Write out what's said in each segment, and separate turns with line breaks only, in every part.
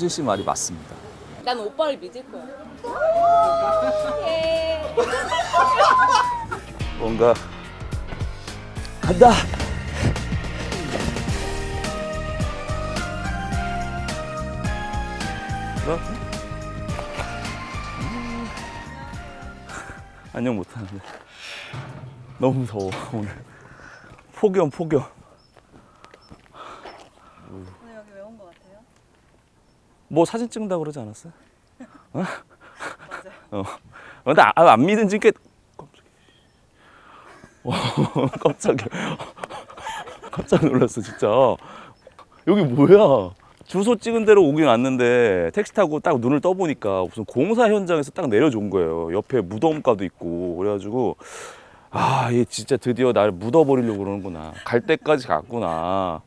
수진 씨 말이 맞습니다.
난 오빠를 믿을 거야. 예.
뭔가 간다. 음. 안녕 못하는데 너무 더워 오늘 폭염 폭염
오늘 여기 왜 온 것 같아요?
뭐 사진 찍는다 고 그러지 않았어요? 어? 어. 근데 아, 안 믿은 지 꽤 깜짝이야. 깜짝이야. 깜짝 놀랐어 진짜. 여기 뭐야? 주소 찍은 대로 오긴 왔는데 택시 타고 딱 눈을 떠보니까 무슨 공사 현장에서 딱 내려준 거예요. 옆에 무덤가도 있고 그래가지고 아, 얘 진짜 드디어 나를 묻어버리려고 그러는구나. 갈 때까지 갔구나.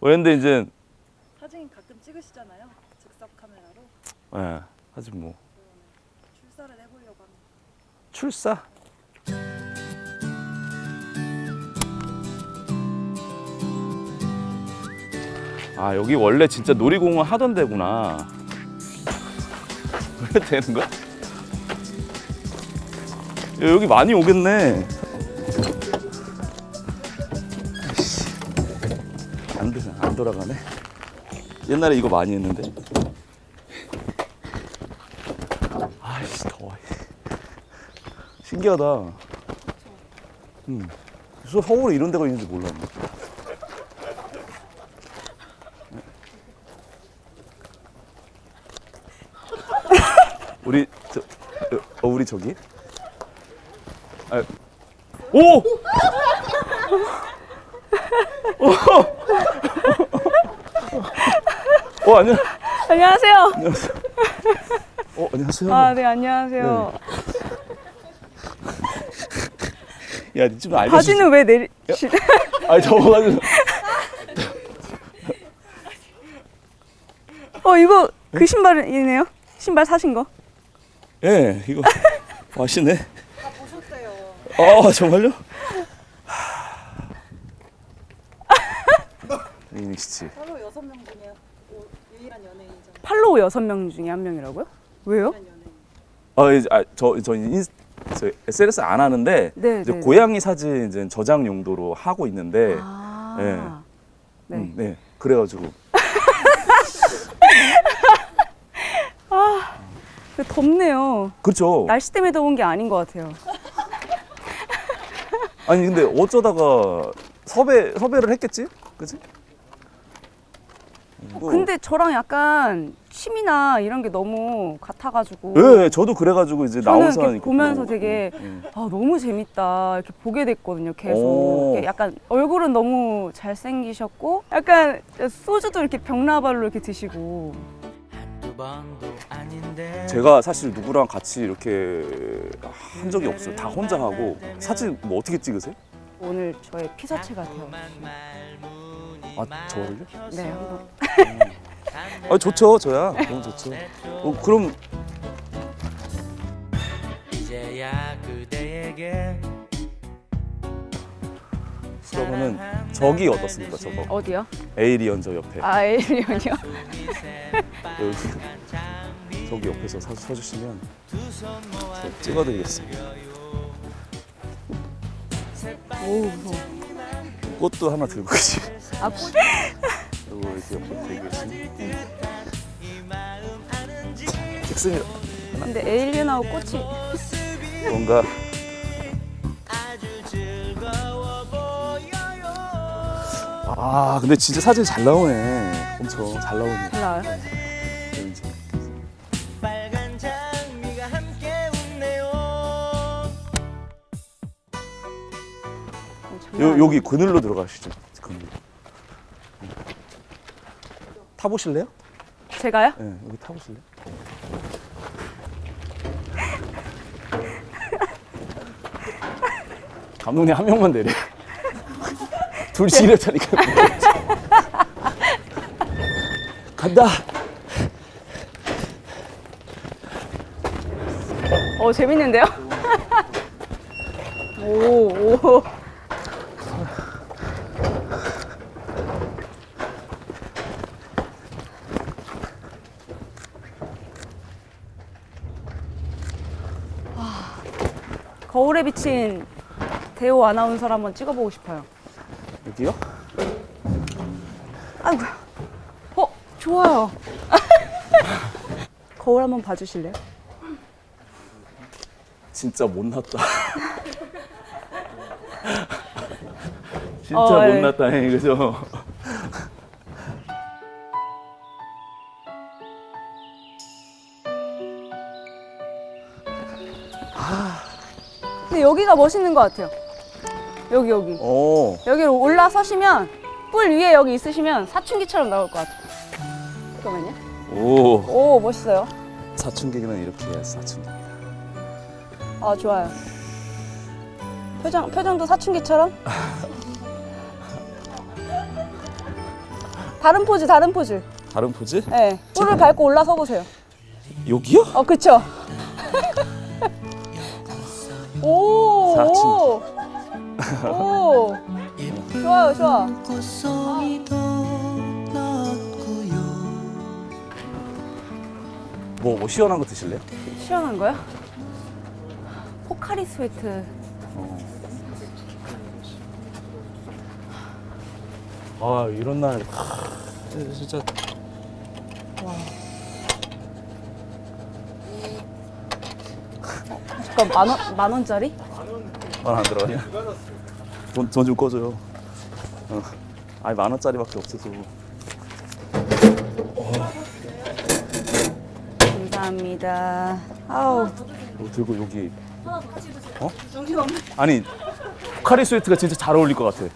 그런데 이제
사진 가끔 찍으시잖아요. 즉석 카메라로
예, 하지 뭐
출사를 해보려고 합니다.
출사. 아 여기 원래 진짜 놀이공원 하던 데구나. 왜 되는 거야? 야, 여기 많이 오겠네. 아이씨. 안 돼, 안 돌아가네. 옛날에 이거 많이 했는데. 아이씨 더워. 신기하다. 음. 서- 서울에 이런 데가 있는지 몰랐네. 우리 저 어, 우리 저기. 아, 오! 어, 안녕.
안녕하세요.
안녕하세요. 어, 안녕하세요.
아, 네, 안녕하세요.
야, 좀 알려주지.
바지는 왜 내리? 시...
아니, 저거가지고.
어, 이거 그 신발이네요. 신발 사신 거?
예, 이거 맛있네.
다 보셨대요.
아, 정말요? 이미지.
서로 여섯 명 중에 오- 유일한 연예인이잖아요.
팔로우 여섯 명 중에 한 명이라고요? 왜요?
유일한 연예인.
아, 이제 아, 저, 저 SNS 안 하는데
네,
이제
네.
고양이 사진 이제 저장 용도로 하고 있는데,
아,
네.
네.
음, 네, 그래가지고
그 덥네요.
그렇죠.
날씨 때문에 더운 게 아닌 것 같아요.
아니 근데 어쩌다가 섭외 섭외를 했겠지, 그지? 뭐,
근데 저랑 약간 취미나 이런 게 너무 같아가지고.
예, 예, 저도 그래가지고 이제
저는
나온
이렇게 보면서 되게 아, 너무 재밌다. 이렇게 보게 됐거든요 계속.
오.
이렇게 약간 얼굴은 너무 잘생기셨고 약간 소주도 이렇게 병나발로 이렇게 드시고.
한두 번도 아닌데.
제가 사실 누구랑 같이 이렇게 한 적이 없어요. 다 혼자 하고. 사진 뭐 어떻게 찍으세요?
오늘 저의 피사체가 되어
아 저를요?
네 한번
아 좋죠, 저야 너무 좋죠. 어, 그럼
이제야 그대에게
그러면은 저기 어떻습니까? 저거
어디요?
에이리언 저 옆에
아 에일리언이요?
여기 저기 옆에서 서, 서주시면 저 찍어드리겠습니다.
오 무서워
꽃도 하나 들고 계시.
아
그리고 이렇게 계시면 찍습니다.
근데 에일리언하고 꽃이
뭔가 아 근데 진짜 사진 잘 나오네 엄청 잘 나오네
잘 나와요?
이제
빨간 장미가 함께 웃네요
장난
요,
아니에요.
여기 그늘로 들어가시죠 그늘 타보실래요?
제가요?
네 여기 타보실래요? 감독님 한 명만 내려 둘 지렛하니까 간다
어 재밌는데요? 오 오. 비친 대호 아나운서를 한번 찍어보고 싶어요.
여기요?
아이고. 어, 좋아요. 거울 한번 봐주실래요?
진짜 못났다. 진짜
어, 예.
못났다, 해, 그죠?
여기가 멋있는 것 같아요. 여기 여기.
어,
여기로 올라서시면 뿔 위에 여기 있으시면 사춘기처럼 나올 것 같아요. 잠깐만요.
오.
오 멋있어요.
사춘기는 이렇게 해야지, 사춘기.
아 좋아요. 표정 표정도 사춘기처럼. 다른 포즈 다른 포즈.
다른 포즈?
네. 뿔을 밟고 올라서 보세요.
여기요?
어 그쵸. 오. 오. 오. 좋아요 좋아.
뭐, 뭐 시원한 거 드실래요?
시원한 거요? 포카리 스웨트.
아, 이런 날. 진짜.
잠깐 만 원, 만 원짜리?
만안 들어가냐? 돈, 돈 좀 꺼줘요. 어. 아니, 만 원짜리밖에 없어서.
감사합니다. 아우.
이거 들고 여기. 어? 아니, 포카리 스웨트가 진짜 잘 어울릴 것 같아.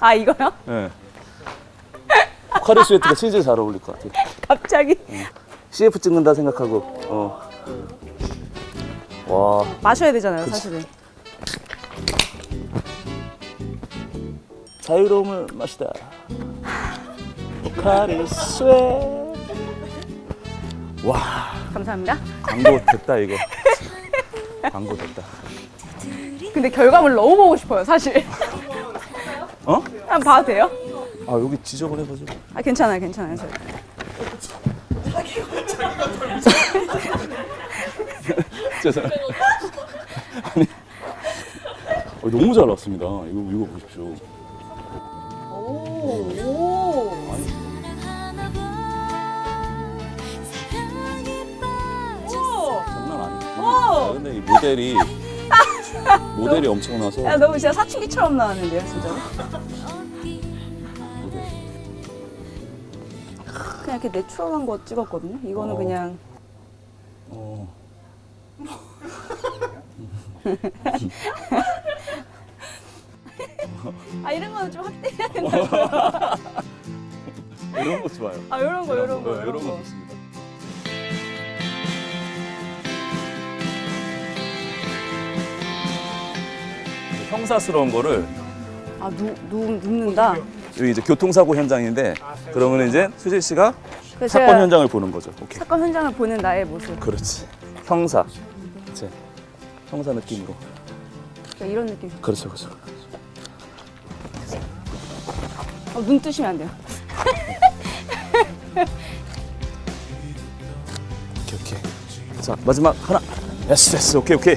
아 이거요?
예. 포카리 스웨트가 진짜 잘 어울릴 것 같아.
갑자기
CF 찍는다 생각하고, 어. 와,
마셔야 되잖아요, 사실은.
자유로움을 마시다. 포카리 스웨트. 와,
감사합니다.
광고 됐다, 이거. 광고 됐다.
근데 결과물 너무 보고 싶어요, 사실.
어?
한번 봐도 돼요?
아, 여기 지저분해가지고.
아 괜찮아요, 괜찮아요. 저.
죄송해요. 아니, 어, 너무 잘 나왔습니다. 이거, 이거 보십시오.
오.
장난 아니에요. 아, 근데 이 모델이, 모델이 엄청나서.
야, 너무 진짜 사춘기처럼 나왔는데요, 진짜로. 그냥 이렇게 내추럴한 거 찍었거든요. 이거는
어.
그냥
어.
아 이런 거는 좀 확대해야 된다.
이런 거 좋아요.
아 이런 거, 이런 거,
네, 이런 거 좋습니다. 형사스러운 거를
아 누, 누 눕는다.
여기 이제 교통사고 현장인데 그러면 이제 수진 씨가
그래서
사건
제가
현장을 보는 거죠. 오케이.
사건 현장을 보는 나의 모습.
그렇지. 형사. 이제 형사 느낌으로.
이런 느낌.
그렇죠, 그렇죠.
어, 눈 뜨시면 안 돼요.
오케이, 오케이. 자 마지막 하나. 됐어, 됐어. 오케이, 오케이.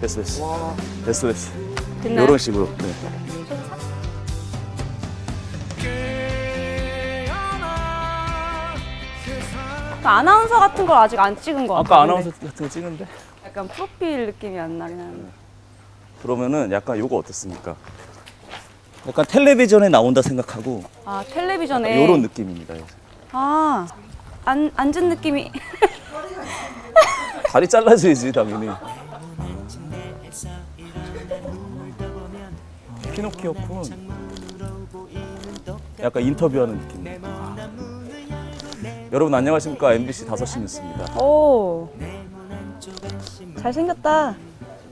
됐어, 됐어. 됐어, 됐어.
됐나요?
이런 식으로. 네.
그 아나운서 같은 걸 아직 안 찍은 것 같아요.
아까 아나운서 같은 거 찍은데.
약간 프로필 느낌이 안 나긴 하는데.
그러면은 약간 요거 어떻습니까? 약간 텔레비전에 나온다 생각하고
아 텔레비전에
요런 느낌입니다.
아 안, 앉은 느낌이
다리 잘라줘야지 당연히. 피노키오 군. 약간 인터뷰하는 느낌. 아. 여러분 안녕하십니까 MBC 5시 뉴스입니다.
오 잘생겼다.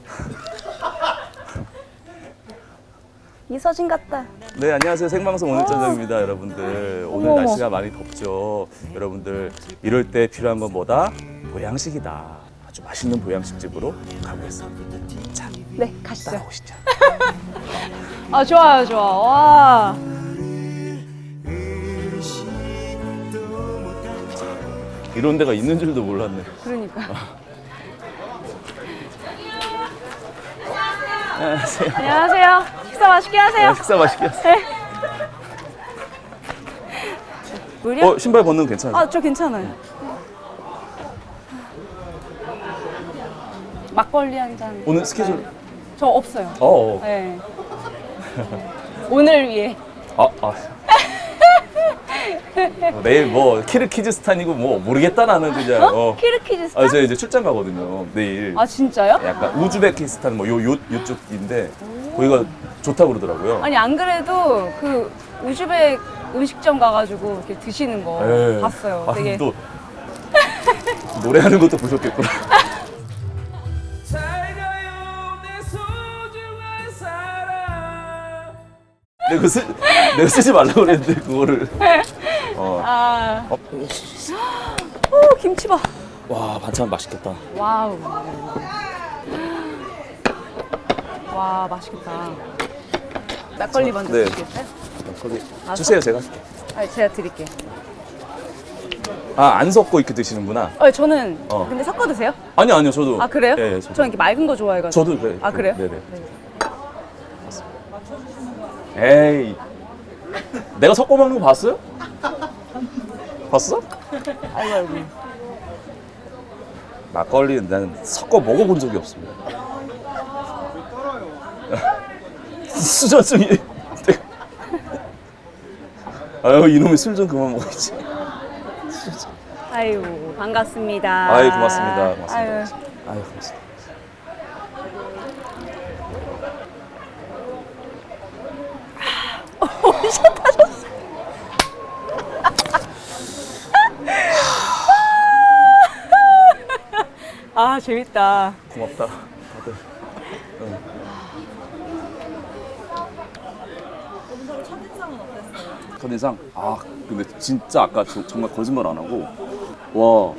이서진 같다.
네 안녕하세요. 생방송 오늘 저녁입니다 여러분들. 오늘
어머.
날씨가 많이 덥죠. 여러분들 이럴 때 필요한 건 뭐다? 보양식이다. 아주 맛있는 보양식 집으로 가보겠습니다. 자
네 가시죠.
따라오시죠.
아 좋아요 좋아 와.
이런 데가 있는 줄도 몰랐네.
그러니까
안녕하세요.
안녕하세요. 식사 맛있게 하세요.
식사 맛있게 하세요.
물이요?
어, 신발 벗는 거 괜찮아요?
아, 저 괜찮아요. 막걸리 한 잔.
오늘 스케줄?
저 없어요.
어, 어.
네. 오늘 위해.
아, 아. 어, 내일 뭐 키르키즈스탄이고 뭐 모르겠다 나는 그냥.
어?
어.
키르키즈스탄?
아, 제가 이제 출장 가거든요. 내일.
아, 진짜요?
약간 우즈베키스탄 뭐요 요 요쪽인데 거기가 좋다고 그러더라고요.
아니 안 그래도 그 우즈벡 음식점 가가지고 이렇게 드시는 거
예.
봤어요.
아,
되게
또 노래하는 것도 보셨겠구나. 내가 쓰 내가 쓰지 말라고 그랬는데 그거를 어.
아,
어.
오 김치 봐.
와 반찬 맛있겠다.
와우. 와 맛있겠다. 막걸리 먼저
네.
드시겠어요?
거기
아,
주세요 제가.
아, 제가 드릴게요.
아 안 섞고 이렇게 드시는구나.
어, 저는
어.
근데 섞어 드세요?
아니요 아니요 저도.
아 그래요?
예, 예 저도.
저는 이렇게 맑은 거 좋아해가지고.
저도 그래.
아 그래요?
네네. 에이 내가 섞어 먹는 거 봤어요? 봤어?
아이고 아이고.
막걸리 난 섞어 먹어본 적이 없습니다. 수저증이. 아유 이놈의 술좀 그만 먹어야지.
아이고 반갑습니다.
아유 고맙습니다. 고맙습니다.
아유.
아유 고맙습니다.
아 재밌다.
고맙다. 다들. 첫인상? 아 근데 진짜 아까 저- 정말 거짓말 안 하고 와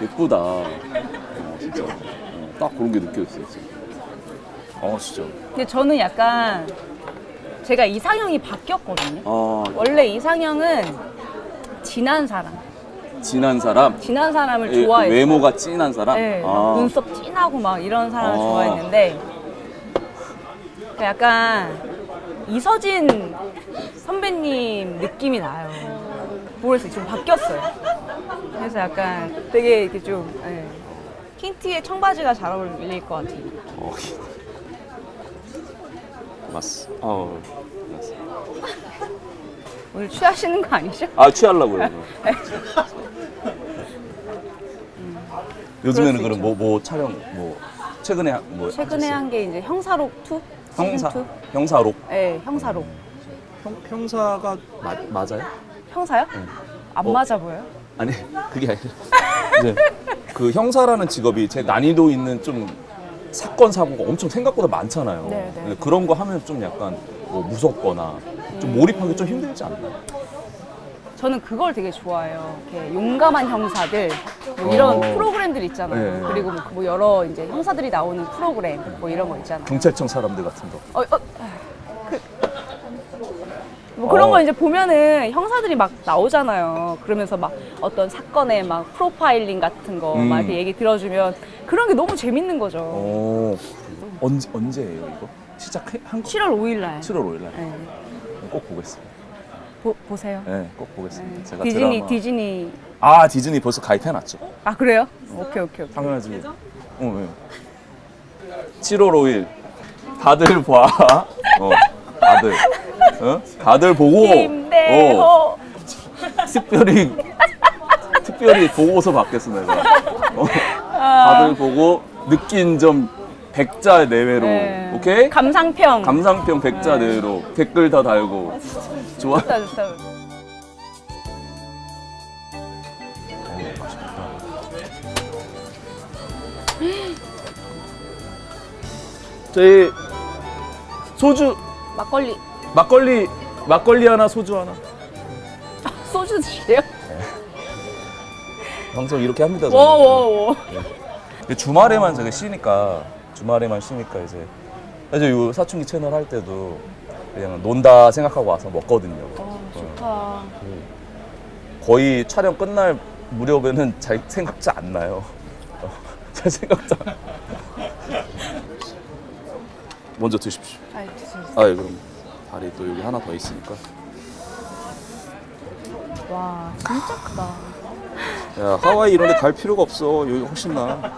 예쁘다. 어, 진짜 어, 딱 그런 게 느껴졌어요. 진짜. 어 진짜.
근데 저는 약간 제가 이상형이 바뀌었거든요.
아
원래 이상형은 진한 사람,
진한 사람.
진한 사람을
예,
좋아해요.
외모가 진한 사람.
네, 막
아,
눈썹 진하고 막 이런 사람을
아.
좋아했는데 그러니까 약간 이서진 선배님 느낌이 나요. 모르겠어요. 지금 바뀌었어요. 그래서 약간 되게 이렇게 좀 예. 흰티에 청바지가 잘 어울릴 것 같아요.
어, 맞어. 어, 맞어.
오늘 취하시는 거 아니죠?
아 취하려고요. 요즘에는
수
그럼
있죠.
뭐, 뭐 촬영 뭐 최근에 하- 뭐
최근에 한게 이제 형사록 2?
형사
시즌 2?
형사록
네, 형사록.
형, 형사가 마, 맞아요?
형사요? 안
어.
맞아 보여요?
아니 그게 아니라 이제 그 형사라는 직업이 제 난이도 있는 좀 사건 사고가 엄청 생각보다 많잖아요.
네, 네.
근데 그런 거 하면 좀 약간 뭐 무섭거나 좀
음.
몰입하기 좀 힘들지 않나요?
저는 그걸 되게 좋아해요. 이렇게 용감한 형사들 뭐 이런
어.
프로그램들 있잖아요.
네.
그리고 뭐, 뭐 여러 이제 형사들이 나오는 프로그램 뭐 이런 거 있잖아요.
경찰청 사람들 같은 거.
어, 어, 그, 뭐 그런
어.
거 이제 보면은 형사들이 막 나오잖아요. 그러면서 막 어떤 사건의 막 프로파일링 같은 거막
음.
이렇게 얘기 들어주면 그런 게 너무 재밌는 거죠.
어 언제 언제예요 이거? 시작해 한 거?
7월 5일 날.
7월 5일 날.
네.
꼭 보겠습니다.
보, 보세요.
네, 꼭 보겠습니다.
네.
제가
디즈니
드라마.
디즈니
아 디즈니 벌써 가입해놨죠.
아 그래요? 오케이 오케이 오케이.
당연하지. 어, 네. 7월 5일 다들 봐. 어, 다들. 어? 다들 보고.
김대호
어, 특별히 특별히 보고서 받겠어 내가. 어, 다들 보고 느낀 점 100자 내외로.
네.
오케이?
감상평.
감상평 100자 내외로 댓글 다 달고. 좋아.
좋다 좋다.
저희 소주
막걸리
막걸리 막걸리 하나 소주 하나.
소주 드세요?
방송 이렇게 합니다. 저는.
워워워.
근데 주말에만 제가 쉬니까 주말에만 쉬니까 이제 이제 요 사춘기 채널 할 때도 그냥 논다 생각하고 와서 먹거든요.
아 좋다.
거의 촬영 끝날 무렵에는 잘 생각자 안 나요. 잘 생각자. 먼저 드십시오.
아이, 드세요.
아, 예, 그럼 다리 또 여기 하나 더 있으니까.
와, 진짜 크다.
야, 하와이 이런 데 갈 필요가 없어. 여기 훨씬 나.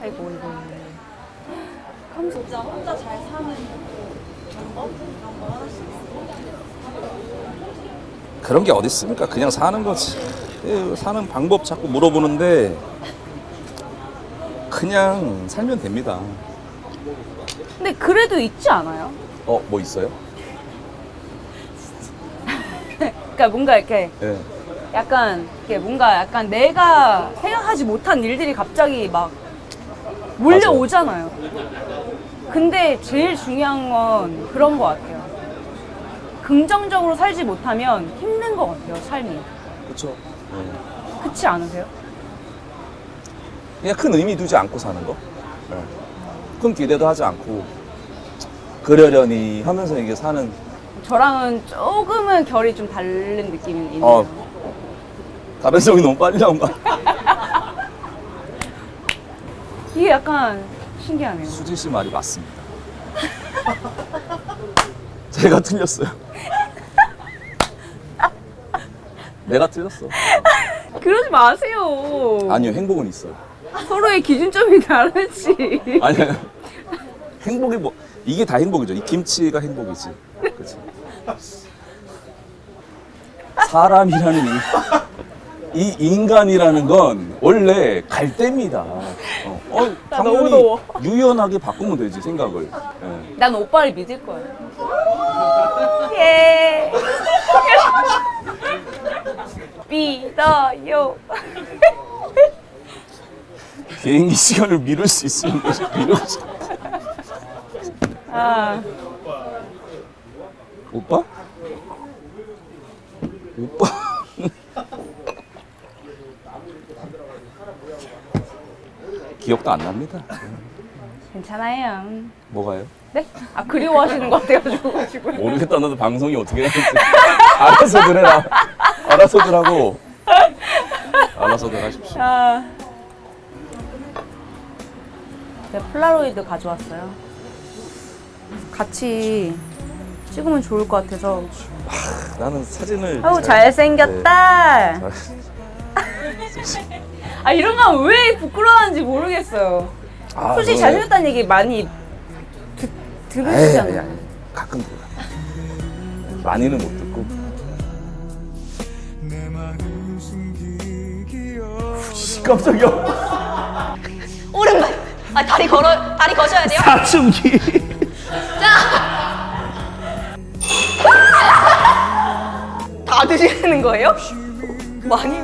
아이고, 이거. 감사.
진짜 혼자 잘 사는 방법? 이런 거 하나씩
그런 게 어디 있습니까? 그냥 사는 거지. 예, 사는 방법 자꾸 물어보는데 그냥 살면 됩니다.
근데 그래도 있지 않아요?
어, 뭐 있어요?
그러니까 뭔가 이렇게
예.
약간 이렇게 뭔가 약간 내가 생각하지 못한 일들이 갑자기 막 몰려오잖아요. 근데 제일 중요한 건 그런 것 같아요. 긍정적으로 살지 못하면 힘든 것 같아요, 삶이.
그렇죠.
그렇지 않으세요?
그냥 큰 의미 두지 않고 사는 거. 예. 큰 기대도 하지 않고 그러려니 하면서 이게 사는
저랑은 조금은 결이 좀 다른 느낌이 있네요.
어. 다른 성이 너무 빨리 나온 거
이게 약간 신기하네요.
수진 씨 말이 맞습니다. 제가 틀렸어요. 내가 틀렸어.
그러지 마세요.
아니요, 행복은 있어요.
서로의 기준점이 다르지.
아니요. 행복이 뭐 이게 다 행복이죠. 이 김치가 행복이지. 그렇지. 사람이라는 이, 이 인간이라는 건 원래 갈대입니다. 어, 어,
나 너무
당연히
더워.
유연하게 바꾸면 되지 생각을. 예.
난 오빠를 믿을 거야. 예. 믿어요.
비행기 시간을 미룰 수 있으면 미루지.
아,
오빠? 오빠? 기억도 안 납니다.
괜찮아요.
뭐가요?
네? 아 그리워하시는 것 같아가지고 지금.
모르겠다. 나도 방송이 어떻게 되는지. 알아서들 해라. 알아서들 하고. 알아서들 하십시오.
아. 제가 폴라로이드 가져왔어요. 같이 찍으면 좋을 것 같아서.
나는 사진을.
아우
잘-
잘생겼다.
네,
아 이런 건 왜 부끄러워하는지 모르겠어요.
아,
솔직히
네.
잘생겼다는 얘기 많이 듣,
에이, 아니,
들으시잖아요.
아니. 가끔 들어. 많이는 못 듣고. 씨, 깜짝이야.
오른발. 아 다리 걸어 다리 거셔야 돼요.
사춘기.
다 드시는 거예요? 많이